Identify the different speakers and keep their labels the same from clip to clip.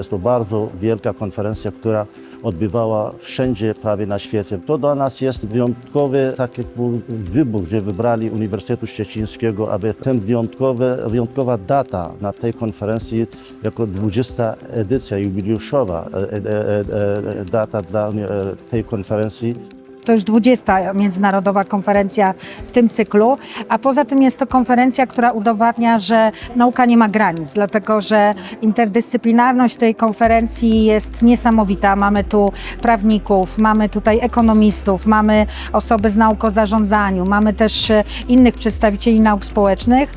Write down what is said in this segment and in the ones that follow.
Speaker 1: Jest to bardzo wielka konferencja, która odbywała wszędzie prawie na świecie. To dla nas jest wyjątkowy tak jakby wybór, gdzie wybrali Uniwersytetu Szczecińskiego, aby ten wyjątkowy, wyjątkowa data na tej konferencji jako 20. edycja jubileuszowa e, e, e, data dla tej konferencji
Speaker 2: To już 20. międzynarodowa konferencja w tym cyklu, a poza tym jest to konferencja, która udowadnia, że nauka nie ma granic, dlatego że interdyscyplinarność tej konferencji jest niesamowita. Mamy tu prawników, mamy tutaj ekonomistów, mamy osoby z nauk o zarządzaniu, mamy też e, innych przedstawicieli nauk społecznych,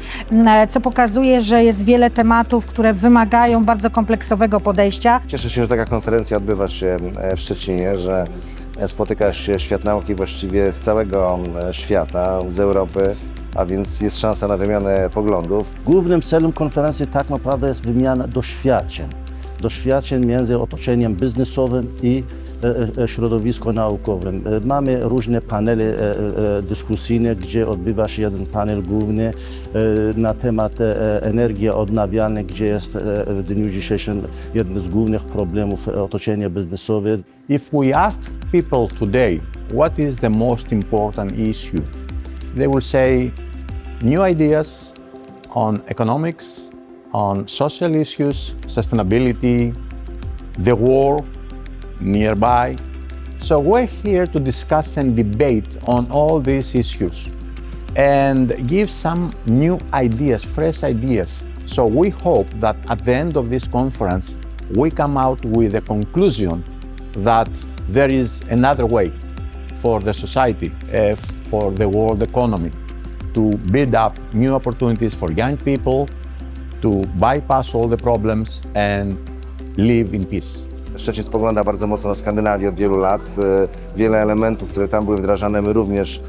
Speaker 2: e, co pokazuje, że jest wiele tematów, które wymagają bardzo kompleksowego podejścia.
Speaker 3: Cieszę się, że taka konferencja odbywa się e, w Szczecinie, że spotyka się świat nauki właściwie z całego e, świata, z Europy, a więc jest szansa na wymianę poglądów.
Speaker 1: Głównym celem konferencji tak naprawdę jest wymiana doświadczeń. Doświadczeń między otoczeniem biznesowym i e, e, środowiskiem naukowym. E, Mamy różne panele e, e, dyskusyjne, gdzie odbywa się jeden panel główny e, na temat e, energii odnawialnej, gdzie jest e, w dniu dzisiejszym jednym z głównych problemów e, otoczenie biznesowe.
Speaker 4: If we ask people today what is the most important issue, they will say new ideas on economics, on social issues, sustainability, the war nearby. So we're here to discuss and debate on all these issues and give some new ideas, fresh ideas. So we hope that at the end of this conference, we come out with a conclusion that there is another way for the society, uh, for the world economy, to build up new opportunities for young people, to bypass all the problems and live in peace.
Speaker 3: Szczecin spogląda bardzo mocno na Skandynawię od wielu lat. E, Wiele elementów, które tam były wdrażane, my również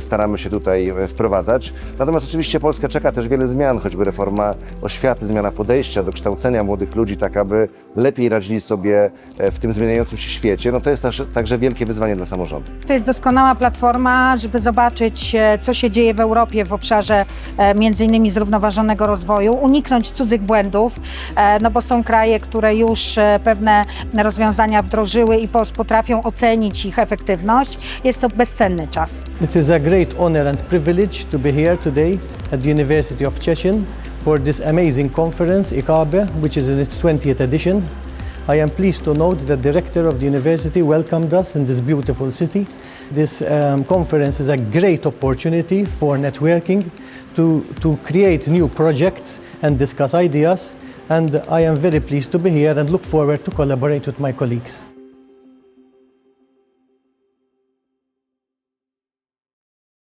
Speaker 3: staramy się tutaj e, wprowadzać. Natomiast oczywiście Polskę czeka też wiele zmian, choćby reforma oświaty, zmiana podejścia do kształcenia młodych ludzi, tak aby lepiej radzili sobie e, w tym zmieniającym się świecie. No to jest też, także wielkie wyzwanie dla samorządu.
Speaker 2: To jest doskonała platforma, żeby zobaczyć, e, co się dzieje w Europie w obszarze e, między innymi zrównoważonego rozwoju, uniknąć cudzych błędów, e, no bo są kraje, które już e, pewne rozwiązania wdrożyły i potrafią ocenić ich efektywność. Jest to bezcenny czas.
Speaker 5: It is a great honor and privilege to be here today at the University of Szczecin for this amazing conference, ICABE, which is in its 20th edition. I am pleased to note that the rector of the university welcomed us in this beautiful city. This um, conference is a great opportunity for networking, to, to create new projects and discuss ideas. And I am very pleased to be here and look forward to collaborate with my colleagues.